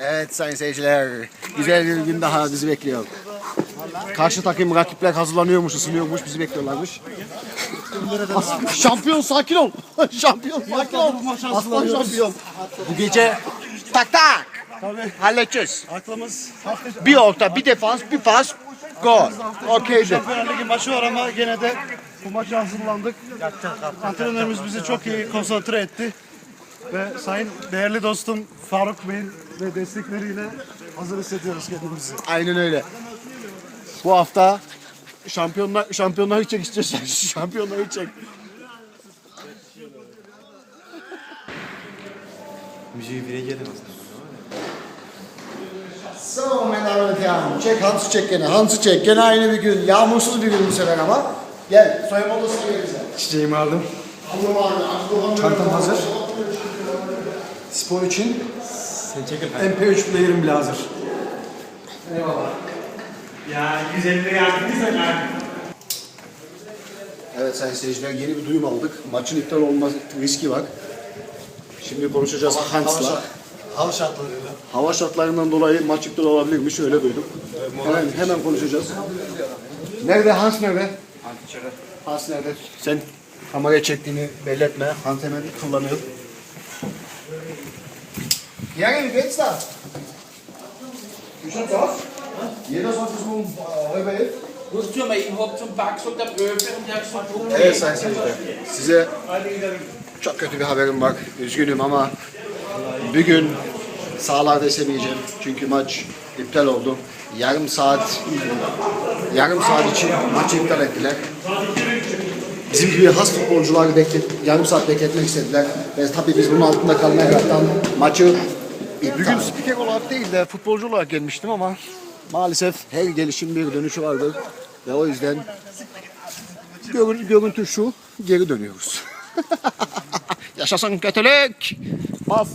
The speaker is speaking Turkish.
Evet sayın seyirciler. Güzel bir gün daha bizi bekliyor. Karşı takım rakipler hazırlanıyormuş, ısınıyormuş, bizi bekliyorlarmış. As- şampiyon sakin ol. şampiyon sakin ol. Aslan şampiyon. Bu gece tak tak. Halledeceğiz. Aklımız Bir orta, bir defans, bir pas, gol. Okeydi. Şampiyonlar Ligi maçı var ama gene de bu maça hazırlandık. Antrenörümüz bizi çok iyi konsantre etti. Ve sayın değerli dostum Faruk Bey'in ve destekleriyle hazır hissediyoruz kendimizi. Aynen öyle. Bu hafta şampiyonlar şampiyonları çek istiyorsan şampiyonları çek. Müziği bire gelin aslında. So und Herren, çek Hans'ı çek gene. Hans'ı çek. Gene aynı bir gün. Yağmursuz bir gün bu sefer ama. Gel soyunma odasına gel bize. Çiçeğimi aldım. Çantam hazır. Spor için Sen çekil. MP3 player'ım bile hazır. Ya 150 lira yardımcıysan abi. Evet sayın seyirciler yeni bir duyum aldık. Maçın iptal olma riski var. Şimdi konuşacağız Hans'la. Hava şartlarıyla. Hava şartlarından dolayı maç iptal olabilirmiş öyle duydum. Hemen hemen konuşacağız. Nerede Hans nerede? Hans nerede? Sen kameraya çektiğini belli etme. Hans hemen kullanıyor. Wie geht's da? Wie schaut's aus? Jeder sollte so um halb elf. Du mal eben hoch zum Bax und der Böfe und der Saturn. Evet sayın seyirciler. Size çok kötü bir haberim var. Üzgünüm ama bugün sahalarda esemeyeceğim. Çünkü maç iptal oldu. Yarım saat yarım saat için maçı iptal ettiler. Bizim gibi has futbolcuları beklet, yarım saat bekletmek istediler. Ve tabii biz bunun altında kalmayaraktan maçı Bugün spiker olarak değil de futbolcu olarak gelmiştim ama maalesef her gelişin bir dönüşü vardır. Ve o yüzden Görün, görüntü şu, geri dönüyoruz. Yaşasın kötülük. Bas.